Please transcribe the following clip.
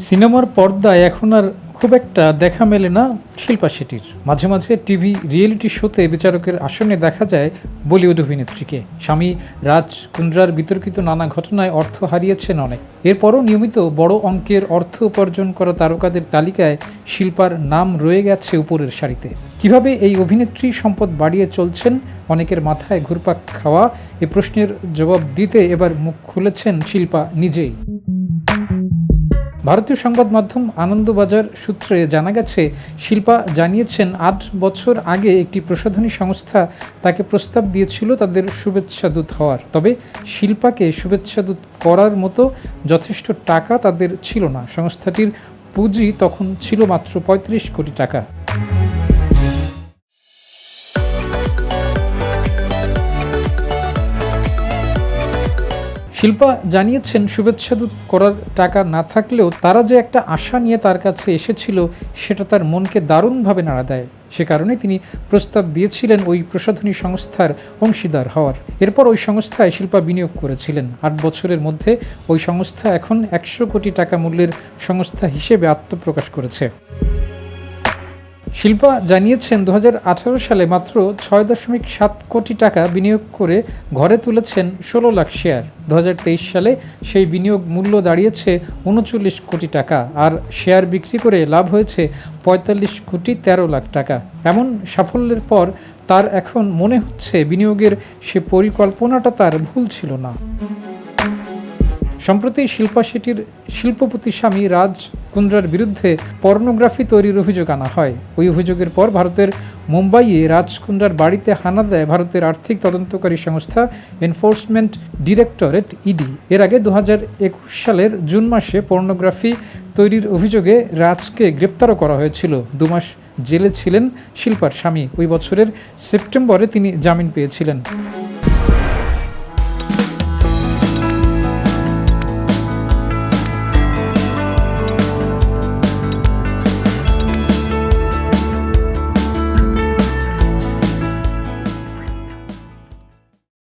সিনেমার পর্দায় এখন আর খুব একটা দেখা মেলে না শিল্পা শেঠির মাঝে মাঝে টিভি রিয়েলিটি শোতে বিচারকের আসনে দেখা যায় বলিউড অভিনেত্রীকে। স্বামী রাজ কুন্দ্রার বিতর্কিত নানা ঘটনায় অর্থ হারিয়েছেন অনেক। এরপরও নিয়মিত বড় অঙ্কের অর্থ উপার্জন করা তারকাদের তালিকায় শিল্পার নাম রয়ে গেছে উপরের সারিতে। কীভাবে এই অভিনেত্রী সম্পদ বাড়িয়ে চলছেন? অনেকের মাথায় ঘুরপাক খাওয়া এ প্রশ্নের জবাব দিতে এবার মুখ খুলেছেন শিল্পা নিজেই। ভারতীয় সংবাদ মাধ্যম আনন্দবাজার সূত্রে জানা গেছে, শিল্পা জানিয়েছেন, আট বছর আগে একটি প্রসাধনী সংস্থা তাকে প্রস্তাব দিয়েছিল তাদের শুভেচ্ছা দূত হওয়ার। তবে শিল্পাকে শুভেচ্ছা দূত করার মতো যথেষ্ট টাকা তাদের ছিল না। সংস্থাটির পুঁজি তখন ছিল মাত্র পঁয়ত্রিশ কোটি টাকা। শিল্পা জানিয়েছেন শুভেচ্ছাদূত করার টাকা না থাকলেও তারা যে একটা আশা নিয়ে তার কাছে এসেছিল, সেটা তার মনকে দারুণভাবে নাড়া দেয়। সে কারণে তিনি প্রস্তাব দিয়েছিলেন ওই প্রসাধনী সংস্থার অংশীদার হওয়ার। এরপর ওই সংস্থায় শিল্পা বিনিয়োগ করেছিলেন। আট বছরের মধ্যে ওই সংস্থা এখন একশো কোটি টাকা মূল্যের সংস্থা হিসেবে আত্মপ্রকাশ করেছে। শিল্পা জানিয়েছেন দু হাজার আঠারো সালে মাত্র ছয় দশমিক সাত কোটি টাকা বিনিয়োগ করে ঘরে তুলেছেন ষোলো লাখ শেয়ার। দু হাজার তেইশ সালে সেই বিনিয়োগ মূল্য দাঁড়িয়েছে উনচল্লিশ কোটি টাকা আর শেয়ার বিক্রি করে লাভ হয়েছে পঁয়তাল্লিশ কোটি তেরো লাখ টাকা। এমন সাফল্যের পর তার এখন মনে হচ্ছে বিনিয়োগের সে পরিকল্পনাটা তার ভুল ছিল না। সম্প্রতি শিল্পা শেঠির শিল্পপতি স্বামী রাজ কুন্দ্রার বিরুদ্ধে পর্নোগ্রাফি তৈরির অভিযোগ আনা হয়। ওই অভিযোগের পর ভারতের মুম্বাইয়ে রাজ কুন্দ্রার বাড়িতে হানা দেয় ভারতের আর্থিক তদন্তকারী সংস্থা এনফোর্সমেন্ট ডিরেক্টরেট ইডি। এর আগে দু হাজার একুশ সালের জুন মাসে পর্নোগ্রাফি তৈরির অভিযোগে রাজকে গ্রেপ্তারও করা হয়েছিল। দু মাস জেলে ছিলেন শিল্পার স্বামী। ওই বছরের সেপ্টেম্বরে তিনি জামিন পেয়েছিলেন।